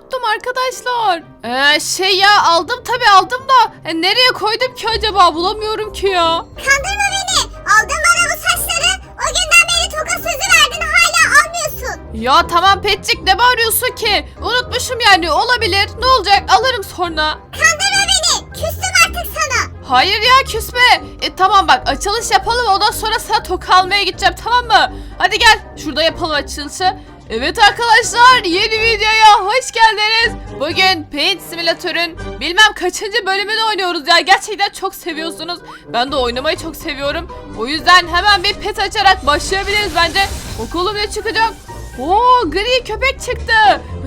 unuttum arkadaşlar. Ee, şey ya aldım tabi aldım da e, nereye koydum ki acaba bulamıyorum ki ya. Kandırma beni. Aldın bana bu saçları. O günden beri toka sözü verdin hala almıyorsun. Ya tamam Petcik ne bağırıyorsun ki? Unutmuşum yani olabilir. Ne olacak alırım sonra. Kandırma beni. Küstüm artık sana. Hayır ya küsme. E tamam bak açılış yapalım ondan sonra sana toka almaya gideceğim tamam mı? Hadi gel şurada yapalım açılışı. Evet arkadaşlar yeni videoya hoş geldiniz. Bugün Paint Simülatör'ün bilmem kaçıncı bölümünü oynuyoruz ya. Gerçekten çok seviyorsunuz. Ben de oynamayı çok seviyorum. O yüzden hemen bir pet açarak başlayabiliriz bence. Bakalım ne çıkacak. Oo gri köpek çıktı.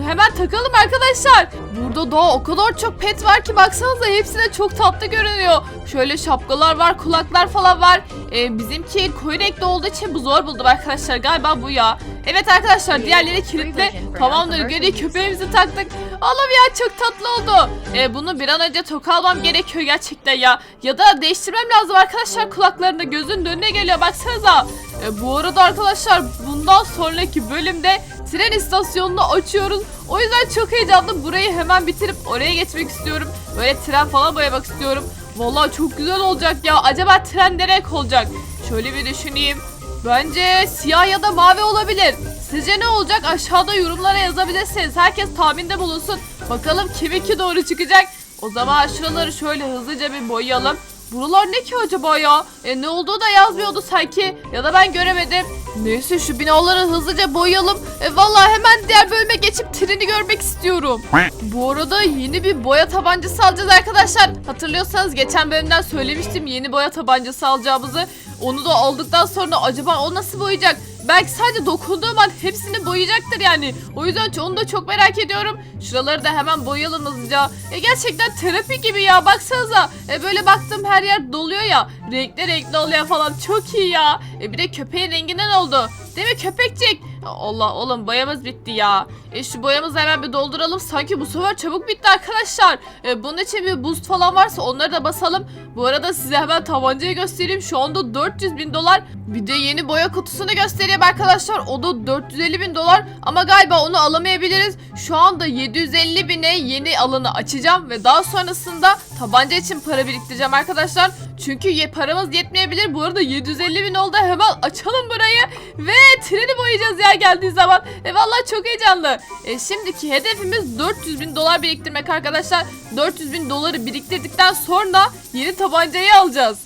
Hemen takalım arkadaşlar. Burada daha o kadar çok pet var ki baksanıza hepsi de çok tatlı görünüyor. Şöyle şapkalar var, kulaklar falan var. Ee, bizimki koyu renkli olduğu için bu zor buldum arkadaşlar. Galiba bu ya. Evet arkadaşlar diğerleri kilitli. Tamamdır gri köpeğimizi taktık. Allah'ım ya çok tatlı oldu. Ee, bunu bir an önce toka almam gerekiyor gerçekten ya. Ya da değiştirmem lazım arkadaşlar kulaklarını gözün önüne geliyor baksanıza. E, bu arada arkadaşlar bundan sonraki bölümde tren istasyonunu açıyoruz. O yüzden çok heyecanlı. Burayı hemen bitirip oraya geçmek istiyorum. Böyle tren falan boyamak istiyorum. Vallahi çok güzel olacak ya. Acaba tren ne renk olacak? Şöyle bir düşüneyim. Bence siyah ya da mavi olabilir. Sizce ne olacak? Aşağıda yorumlara yazabilirsiniz. Herkes tahminde bulunsun. Bakalım kiminki doğru çıkacak. O zaman şuraları şöyle hızlıca bir boyayalım. Buralar ne ki acaba ya? E ne olduğu da yazmıyordu sanki. Ya da ben göremedim. Neyse şu binaları hızlıca boyayalım. E vallahi hemen diğer bölüme geçip treni görmek istiyorum. Bu arada yeni bir boya tabancası alacağız arkadaşlar. Hatırlıyorsanız geçen bölümden söylemiştim yeni boya tabancası alacağımızı. Onu da aldıktan sonra acaba o nasıl boyayacak? Belki sadece dokunduğum an hepsini boyayacaktır yani. O yüzden onu da çok merak ediyorum. Şuraları da hemen boyayalım hızlıca. E gerçekten terapi gibi ya baksanıza. E böyle baktım her yer doluyor ya. Renkli renkli oluyor falan çok iyi ya. E bir de köpeğin renginden oldu. Değil mi köpekçik? Allah oğlum boyamız bitti ya. E şu boyamızı hemen bir dolduralım. Sanki bu sefer çabuk bitti arkadaşlar. E bunun için bir boost falan varsa onları da basalım. Bu arada size hemen tabancayı göstereyim. Şu anda 400 bin dolar. Bir de yeni boya kutusunu göstereyim arkadaşlar. O da 450 bin dolar. Ama galiba onu alamayabiliriz. Şu anda 750 bine yeni alanı açacağım. Ve daha sonrasında tabanca için para biriktireceğim arkadaşlar. Çünkü ye- paramız yetmeyebilir. Bu arada 750 bin oldu. Hemen açalım burayı. Ve treni boyayacağız ya geldiği zaman. E vallahi çok heyecanlı. E şimdiki hedefimiz 400 bin dolar biriktirmek arkadaşlar. 400 bin doları biriktirdikten sonra yeni tabancayı alacağız.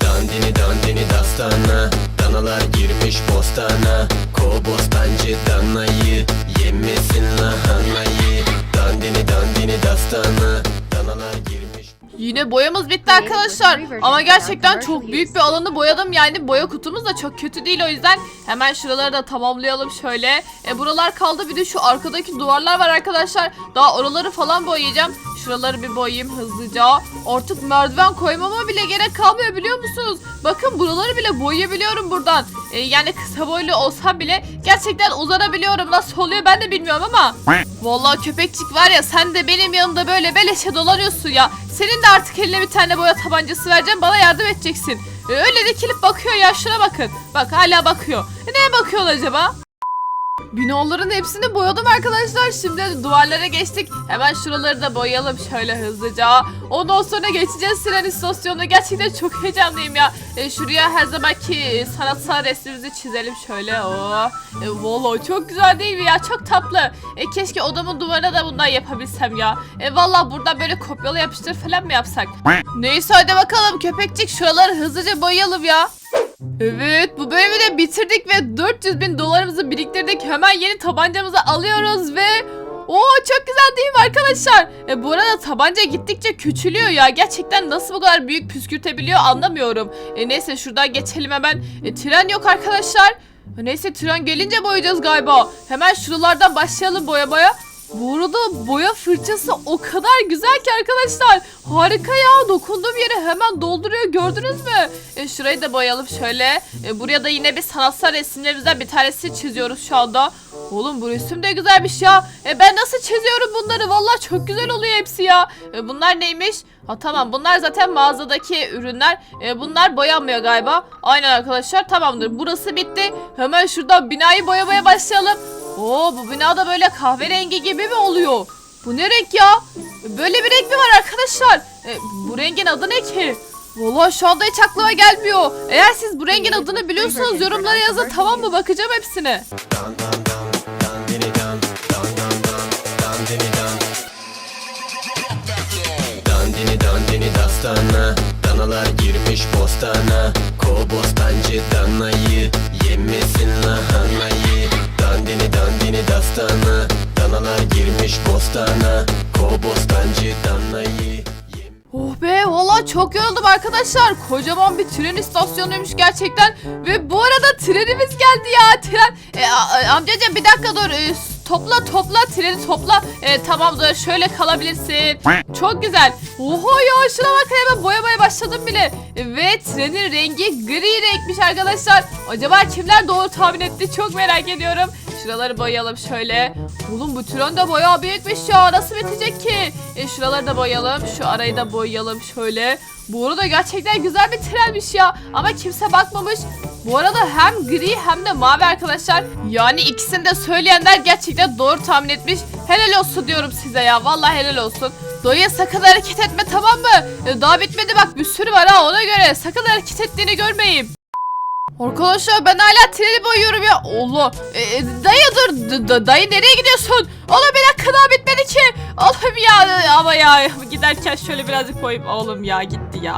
Dandini dandini dastana Danalar girmiş bostana Kobostancı Yine boyamız bitti arkadaşlar. Ama gerçekten çok büyük bir alanı boyadım. Yani boya kutumuz da çok kötü değil o yüzden. Hemen şuraları da tamamlayalım şöyle. E buralar kaldı bir de şu arkadaki duvarlar var arkadaşlar. Daha oraları falan boyayacağım. Şuraları bir boyayayım hızlıca. Artık merdiven koymama bile gerek kalmıyor biliyor musunuz? Bakın buraları bile boyayabiliyorum buradan. E, yani kısa boylu olsam bile gerçekten uzanabiliyorum. Nasıl oluyor ben de bilmiyorum ama. Vallahi köpekçik var ya sen de benim yanımda böyle beleşe dolanıyorsun ya. Senin de artık eline bir tane boya tabancası vereceğim bana yardım edeceksin. E, öyle dikilip bakıyor ya şuna bakın. Bak hala bakıyor. E, neye bakıyor acaba? Binaların hepsini boyadım arkadaşlar. Şimdi duvarlara geçtik. Hemen şuraları da boyayalım şöyle hızlıca. Ondan sonra geçeceğiz tren istasyonuna. Gerçekten çok heyecanlıyım ya. E, şuraya her zamanki sanatsal resmimizi çizelim şöyle. Oo. E, vallahi çok güzel değil mi ya? Çok tatlı. E, keşke odamın duvarına da bundan yapabilsem ya. E, vallahi buradan böyle kopyala yapıştır falan mı yapsak? Neyse hadi bakalım köpekçik şuraları hızlıca boyayalım ya. Evet bu bölümü de bitirdik ve 400 bin dolarımızı biriktirdik. Hemen yeni tabancamızı alıyoruz ve... Oo çok güzel değil mi arkadaşlar? E, bu arada tabanca gittikçe küçülüyor ya. Gerçekten nasıl bu kadar büyük püskürtebiliyor anlamıyorum. E, neyse şuradan geçelim hemen. E, tren yok arkadaşlar. E, neyse tren gelince boyayacağız galiba. Hemen şuralardan başlayalım boyamaya. Bu arada boya fırçası o kadar güzel ki arkadaşlar. Harika ya. Dokunduğum yere hemen dolduruyor. Gördünüz mü? E, şurayı da boyayalım şöyle. E, buraya da yine bir sanatsal resimlerimizden bir tanesi çiziyoruz şu anda. Oğlum bu resim de güzelmiş ya. E, ben nasıl çiziyorum bunları? Vallahi çok güzel oluyor hepsi ya. E, bunlar neymiş? Ha tamam bunlar zaten mağazadaki ürünler. E, bunlar boyanmıyor galiba. Aynen arkadaşlar tamamdır. Burası bitti. Hemen şuradan binayı boyamaya başlayalım. Oo bu bina da böyle kahverengi gibi mi oluyor? Bu ne renk ya? Böyle bir renk mi var arkadaşlar? E, bu rengin adı ne ki? Vallahi şu anda hiç aklıma gelmiyor. Eğer siz bu rengin adını biliyorsanız yorumlara yazın tamam mı? Bakacağım hepsine. Dan dan dan dandini dan dan dan dan dandini dan Dandini dandini dastana Danalar girmiş bostana Kobostancı danayı Yemesin lahanayı Dandini dandini dastana Danalar girmiş bostana Kobostancı danayı Oh be vallahi çok yoruldum arkadaşlar. Kocaman bir tren istasyonuymuş gerçekten. Ve bu arada trenimiz geldi ya. Tren. E, a- amcacığım bir dakika dur. E, topla topla treni topla. E, tamam dur şöyle kalabilirsin. Çok güzel. Oho ya şuna bak hemen boyamaya başladım bile. E, Ve trenin rengi gri renkmiş arkadaşlar. Acaba kimler doğru tahmin etti çok merak ediyorum. Şuraları boyayalım şöyle. Oğlum bu tren de bayağı büyükmüş ya. Nasıl bitecek ki? E, şuraları da boyayalım. Şu arayı da boyayalım şöyle. Bu arada gerçekten güzel bir trenmiş ya. Ama kimse bakmamış. Bu arada hem gri hem de mavi arkadaşlar. Yani ikisini de söyleyenler gerçekten doğru tahmin etmiş. Helal olsun diyorum size ya. Vallahi helal olsun. Dayı sakın hareket etme tamam mı? E, daha bitmedi bak bir sürü var ha ona göre. Sakın hareket ettiğini görmeyeyim. Arkadaşlar ben hala treni boyuyorum ya. Allah. E, e, dayı dur. D- d- dayı nereye gidiyorsun? Oğlum bir dakika daha bitmedi ki. Oğlum ya ama ya giderken şöyle birazcık koyayım. Oğlum ya gitti ya.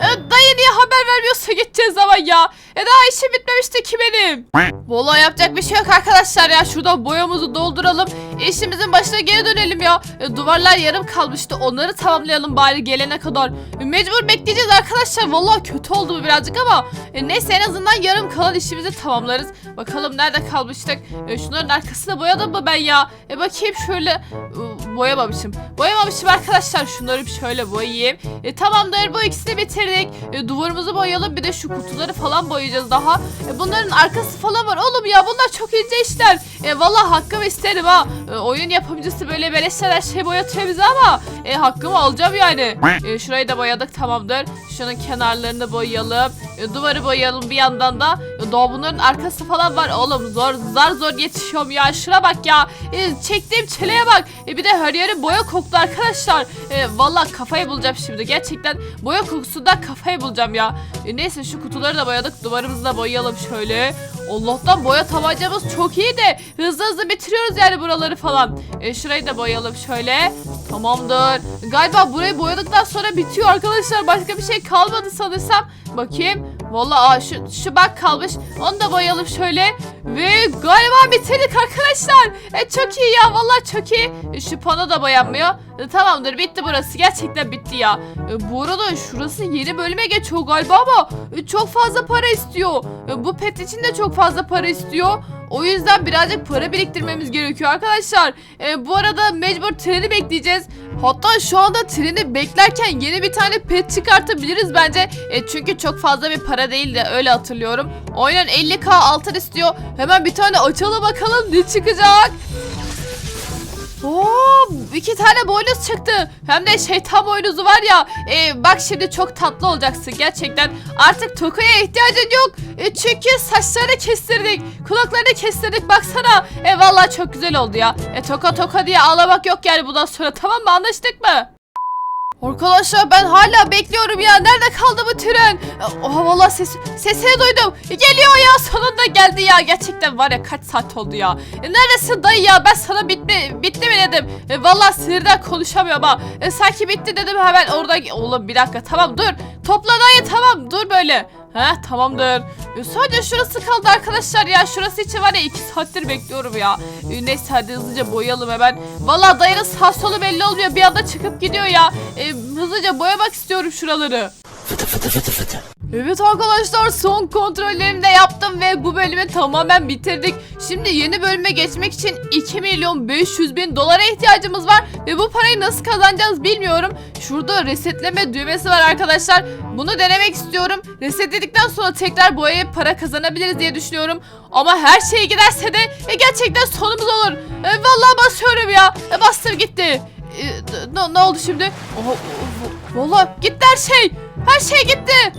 E, dayı niye haber vermiyorsa gideceğiz zaman ya. E daha işim bitmemişti ki benim. Vallahi yapacak bir şey yok arkadaşlar ya. Şuradan boyamızı dolduralım. İşimizin başına geri dönelim ya. E, duvarlar yarım kalmıştı. Onları tamamlayalım bari gelene kadar. E, mecbur bekleyeceğiz arkadaşlar. Vallahi kötü oldu bu birazcık ama. E, neyse en azından yarım kalan işimizi tamamlarız. Bakalım nerede kalmıştık. E, şunların arkasını boyadım mı ben ya? E, bakayım şöyle. E, boyamamışım. Boyamamışım arkadaşlar. Şunları şöyle boyayayım. E, tamamdır bu ikisini bitirdik. E, duvarımızı boyayalım. Bir de şu kutuları falan boyayacağız daha. E, bunların arkası falan var. Oğlum ya bunlar çok ince işler. E, Valla hakkımı isterim ha. E, oyun yapımcısı böyle beleşler şey boyatıyor bize ama e, hakkımı alacağım yani. E, şurayı da boyadık tamamdır. Şunun kenarlarını boyayalım. Duvarı boyayalım bir yandan da. E, bunların arkası falan var. Oğlum zor zar zor yetişiyorum ya. Şuna bak ya. E, çektiğim çileye bak. E, bir de her yeri boya koktu arkadaşlar. E, Valla kafayı bulacağım şimdi. Gerçekten boya kokusundan kafayı bulacağım ya. E, neyse şu kutuları da boyadık. Duvarımızı da boyayalım şöyle. Allah'tan boya tabancamız çok iyi de hızlı hızlı bitiriyoruz yani buraları falan. E, şurayı da boyayalım şöyle. Tamamdır. Galiba burayı boyadıktan sonra bitiyor arkadaşlar. Başka bir şey kalmadı sanırsam. Bakayım. Vallahi aa, şu, şu bak kalmış. Onu da boyayalım şöyle. Ve galiba bitirdik arkadaşlar. E, çok iyi ya. Vallahi çok iyi. Şu pano da boyanmıyor. E, tamamdır bitti burası. Gerçekten bitti ya. E, bu arada şurası yeni bölüme geçiyor galiba ama e, çok fazla para istiyor. Bu pet için de çok fazla para istiyor. O yüzden birazcık para biriktirmemiz gerekiyor arkadaşlar. E, bu arada mecbur treni bekleyeceğiz. Hatta şu anda treni beklerken yeni bir tane pet çıkartabiliriz bence. E, çünkü çok fazla bir para değil de öyle hatırlıyorum. Aynen 50k altın istiyor. Hemen bir tane açalım bakalım ne çıkacak. Oo, iki tane boynuz çıktı. Hem de şeytan boynuzu var ya. E, bak şimdi çok tatlı olacaksın gerçekten. Artık tokaya ihtiyacın yok. E, çünkü saçlarını kestirdik. Kulaklarını kestirdik baksana. E vallahi çok güzel oldu ya. E toka toka diye ağlamak yok yani bundan sonra tamam mı anlaştık mı? Arkadaşlar ben hala bekliyorum ya. Nerede kaldı bu tren? Oha vallahi ses, sesini duydum. Geliyor ya sonunda geldi ya. Gerçekten var ya kaç saat oldu ya. E, neredesin dayı ya? Ben sana bitmi, bitti mi dedim. E, vallahi sinirden konuşamıyorum ha. E, sanki bitti dedim hemen orada. Oğlum bir dakika tamam dur. Topla dayı tamam dur böyle. He tamamdır. E, sadece şurası kaldı arkadaşlar ya. Şurası için var ya 2 saattir bekliyorum ya. E, neyse hadi hızlıca boyayalım hemen. Vallahi dayının sağ solu belli olmuyor. Bir anda çıkıp gidiyor ya. E, hızlıca boyamak istiyorum şuraları. Evet arkadaşlar son kontrollerimi de yaptım ve bu bölümü tamamen bitirdik. Şimdi yeni bölüme geçmek için 2 milyon 500 bin dolara ihtiyacımız var ve bu parayı nasıl kazanacağız bilmiyorum. Şurada resetleme düğmesi var arkadaşlar. Bunu denemek istiyorum. Resetledikten sonra tekrar boyaya para kazanabiliriz diye düşünüyorum. Ama her şey giderse de e, gerçekten sonumuz olur. E, vallahi basıyorum ya. E, bastır gitti. E, ne, oldu şimdi? Oha, o- vallahi gitti her şey. Her şey gitti.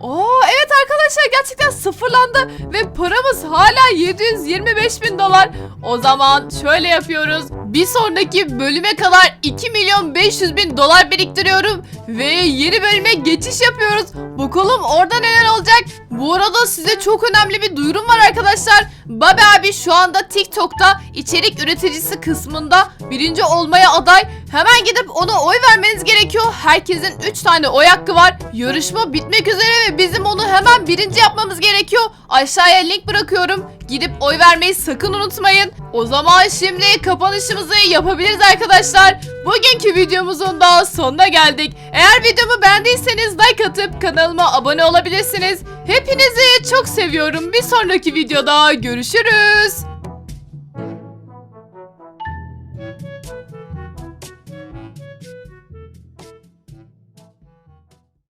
Oo evet arkadaşlar gerçekten sıfırlandı ve paramız hala 725 bin dolar. O zaman şöyle yapıyoruz. Bir sonraki bölüme kadar 2 milyon 500 bin dolar biriktiriyorum ve yeni bölüme geçiş yapıyoruz. Bakalım orada neler olacak. Bu arada size çok önemli bir duyurum var arkadaşlar. Babe abi şu anda TikTok'ta içerik üreticisi kısmında birinci olmaya aday. Hemen gidip ona oy vermeniz gerekiyor. Herkesin 3 tane oy hakkı var. Yarışma bitmek üzere ve bizim onu hemen birinci yapmamız gerekiyor. Aşağıya link bırakıyorum. Gidip oy vermeyi sakın unutmayın. O zaman şimdi kapanışımızı yapabiliriz arkadaşlar. Bugünkü videomuzun da sonuna geldik. Eğer videomu beğendiyseniz like atıp kanalıma abone olabilirsiniz. Hepinizi çok seviyorum. Bir sonraki videoda görüşürüz.